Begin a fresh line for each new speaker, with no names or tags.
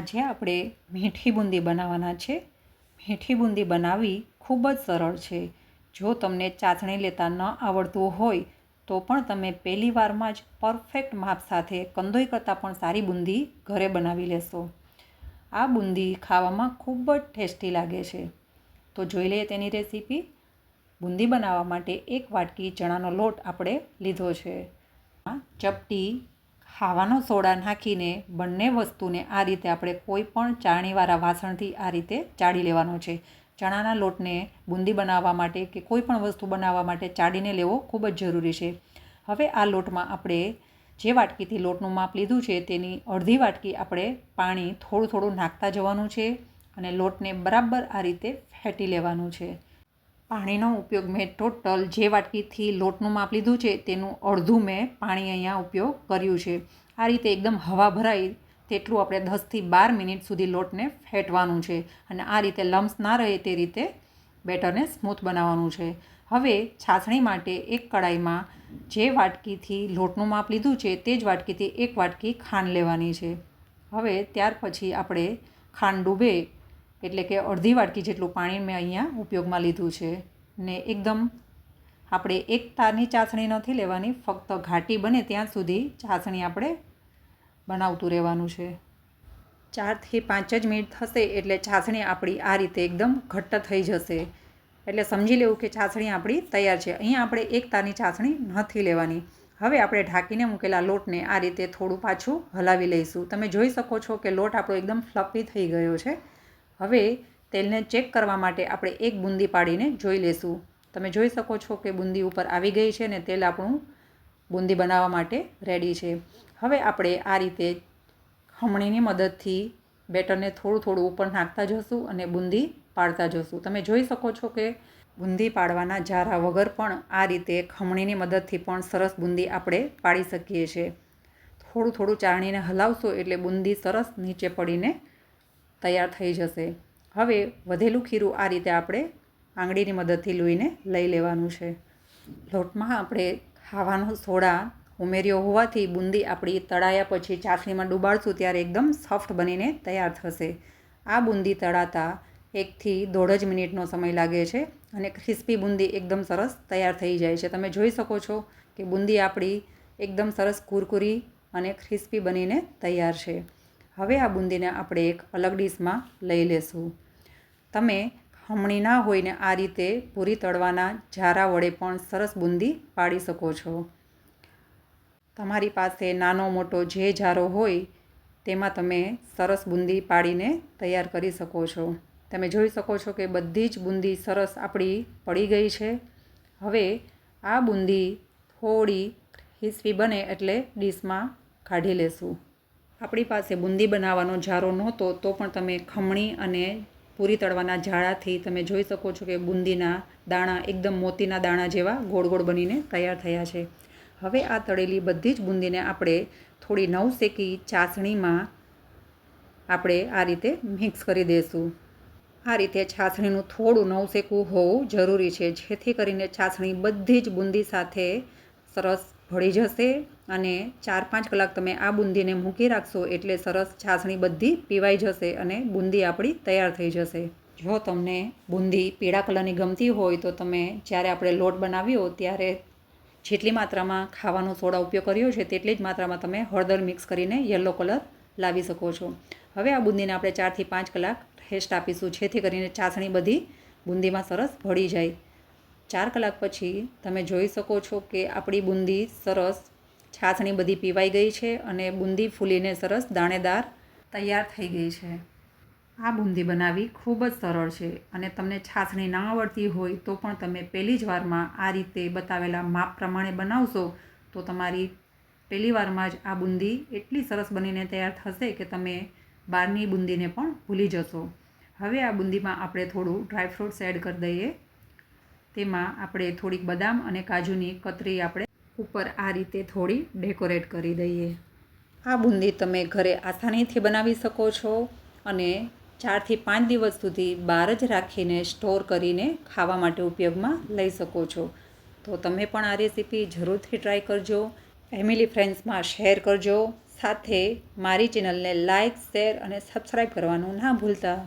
આજે આપણે મીઠી બુંદી બનાવવાના છે. મીઠી બુંદી બનાવવી ખૂબ જ સરળ છે. જો તમને ચાસણી લેતા ન આવડતું હોય, તો પણ તમે પહેલી વારમાં જ પરફેક્ટ માપ સાથે કંદોઈ કરતાં પણ સારી બુંદી ઘરે બનાવી લેશો. આ બુંદી ખાવામાં ખૂબ જ ટેસ્ટી લાગે છે. તો જોઈ લઈએ તેની રેસીપી. બુંદી બનાવવા માટે એક વાટકી ચણાનો લોટ આપણે લીધો છે. ચપટી ખાવાનો સોડા નાખીને બંને વસ્તુને આ રીતે આપણે કોઈ પણ ચાળણીવાળા વાસણથી આ રીતે ચાળી લેવાનો છે. ચણાના લોટને બુંદી બનાવવા માટે કે કોઈ પણ વસ્તુ બનાવવા માટે ચાળીને લેવો ખૂબ જ જરૂરી છે. હવે આ લોટમાં આપણે જે વાટકીથી લોટનું માપ લીધું છે તેની અડધી વાટકી આપણે પાણી થોડું થોડું નાખતા જવાનું છે અને લોટને બરાબર આ રીતે ફેટી લેવાનું છે. પાણીનો ઉપયોગ મેં ટોટલ જે વાટકીથી લોટનું માપ લીધું છે તેનું અડધું મેં પાણી અહીંયા ઉપયોગ કર્યું છે. આ રીતે એકદમ હવા ભરાય તેટલું આપણે દસથી બાર મિનિટ સુધી લોટને ફેટવાનું છે અને આ રીતે લમ્સ ના રહે તે રીતે બેટરને સ્મૂથ બનાવવાનું છે. હવે છાસણી માટે એક કડાઈમાં જે વાટકીથી લોટનું માપ લીધું છે તે જ વાટકીથી એક વાટકી ખાંડ લેવાની છે. હવે ત્યાર પછી આપણે ખાંડ ડૂબે એટલે કે અડધી વાટકી જેટલું પાણી મેં અહીંયા ઉપયોગમાં લીધું છે. ને એકદમ આપણે એક તારની ચાસણી નથી લેવાની, ફક્ત ઘાટી બને ત્યાં સુધી ચાસણી આપણે બનાવતું રહેવાનું છે. ચારથી પાંચ જ મિનિટ થશે એટલે ચાસણી આપણી આ રીતે એકદમ ઘટ્ટ થઈ જશે. એટલે સમજી લેવું કે ચાસણી આપણી તૈયાર છે. અહીંયા આપણે એક તારની ચાસણી નથી લેવાની. હવે આપણે ઢાંકીને મૂકેલા લોટને આ રીતે થોડું પાછું હલાવી લઈશું. તમે જોઈ શકો છો કે લોટ આપણો એકદમ ફ્લફી થઈ ગયો છે. હવે તેલને ચેક કરવા માટે આપણે એક બુંદી પાડીને જોઈ લેશું. તમે જોઈ શકો છો કે બુંદી ઉપર આવી ગઈ છે ને તેલ આપણું બુંદી બનાવવા માટે રેડી છે. હવે આપણે આ રીતે ખમણીની મદદથી બેટરને થોડું થોડું ઉપર નાખતા જશું અને બુંદી પાડતા જશું. તમે જોઈ શકો છો કે બુંદી પાડવાના જારા વગર પણ આ રીતે ખમણીની મદદથી પણ સરસ બુંદી આપણે પાડી શકીએ છીએ. થોડું થોડું ચાણીને હલાવશો એટલે બુંદી સરસ નીચે પડીને તૈયાર થઈ જશે. હવે વધેલું ખીરું આ રીતે આપણે આંગળીની મદદથી લૂઈને લઈ લેવાનું છે. લોટમાં આપણે ખાવાનો સોડા ઉમેર્યો હોવાથી બુંદી આપણી તળાયા પછી ચાસણીમાં ડૂબાડશું ત્યારે એકદમ સોફ્ટ બનીને તૈયાર થશે. આ બુંદી તળાતા એકથી દોઢ જ મિનિટનો સમય લાગે છે અને ક્રિસ્પી બુંદી એકદમ સરસ તૈયાર થઈ જાય છે. તમે જોઈ શકો છો કે બુંદી આપણી એકદમ સરસ કુરકુરી અને ક્રિસ્પી બનીને તૈયાર છે. હવે આ બુંદીને આપણે એક અલગ ડીશમાં લઈ લેશું. તમે ખમણી ના હોઈને આ રીતે પૂરી તળવાના ઝારા વડે પણ સરસ બુંદી પાડી શકો છો. તમારી પાસે નાનો મોટો જે ઝારો હોય, તેમાં તમે સરસ બુંદી પાડીને તૈયાર કરી શકો છો. તમે જોઈ શકો છો કે બધી જ બુંદી સરસ આપણી પડી ગઈ છે. હવે આ બુંદી થોડી હિસ્વી બને એટલે ડીશમાં કાઢી લેશું. આપણી પાસે બુંદી બનાવવાનો જારો નહોતો, તો પણ તમે ખમણી અને પૂરી તળવાના જાળાથી તમે જોઈ શકો છો કે બુંદીના દાણા એકદમ મોતીના દાણા જેવા ગોળ ગોળ બનીને તૈયાર થયા છે. હવે આ તળેલી બધી જ બુંદીને આપણે થોડી નવસેકી ચાસણીમાં આપણે આ રીતે મિક્સ કરી દઈશું આ રીતે છાસણીનું થોડું નવસેકું હોવું જરૂરી છે, જેથી કરીને છાસણી બધી જ બુંદી સાથે સરસ ભળી જશે. અને ચાર પાંચ કલાક તમે આ બુંદીને મૂકી રાખશો એટલે સરસ છાસણી બધી પીવાઈ જશે અને બુંદી આપણી તૈયાર થઈ જશે. જો તમને બુંદી પીળા કલરની ગમતી હોય તો તમે જ્યારે આપણે લોટ બનાવ્યો ત્યારે જેટલી માત્રામાં ખાવાનો સોડા ઉપયોગ કર્યો છે તેટલી જ માત્રામાં તમે હળદર મિક્સ કરીને યલો કલર લાવી શકો છો. હવે આ બુંદીને આપણે ચારથી પાંચ કલાક રેસ્ટ આપીશું, જેથી કરીને ચાસણી બધી બુંદીમાં સરસ ભળી જાય. ચાર કલાક પછી તમે જોઈ શકો છો કે આપણી બુંદી સરસ છાસણી બધી પીવાઈ ગઈ છે અને બુંદી ફૂલીને સરસ દાણેદાર તૈયાર થઈ ગઈ છે. આ બુંદી બનાવવી ખૂબ જ સરળ છે અને તમને છાસણી ના આવડતી હોય તો પણ તમે પહેલી જ વારમાં આ રીતે બતાવેલા માપ પ્રમાણે બનાવશો તો તમારી પહેલી વારમાં જ આ બુંદી એટલી સરસ બનીને તૈયાર થશે કે તમે બહારની બુંદીને પણ ભૂલી જશો. હવે આ બુંદીમાં આપણે થોડું ડ્રાયફ્રૂટ્સ એડ કરી દઈએ. તેમાં આપણે થોડીક બદામ અને કાજુની કતરી આપણે ઉપર આ રીતે થોડી ડેકોરેટ કરી દઈએ. આ બુંદી તમે ઘરે આસાનીથી બનાવી શકો છો અને ચારથી પાંચ દિવસ સુધી બહાર જ રાખીને સ્ટોર કરીને ખાવા માટે ઉપયોગમાં લઈ શકો છો. તો તમે પણ આ રેસીપી જરૂરથી ટ્રાય કરજો. ફેમિલી ફ્રેન્ડ્સમાં શેર કરજો. સાથે મારી ચેનલને લાઇક શેર અને સબસ્ક્રાઈબ કરવાનું ના ભૂલતા.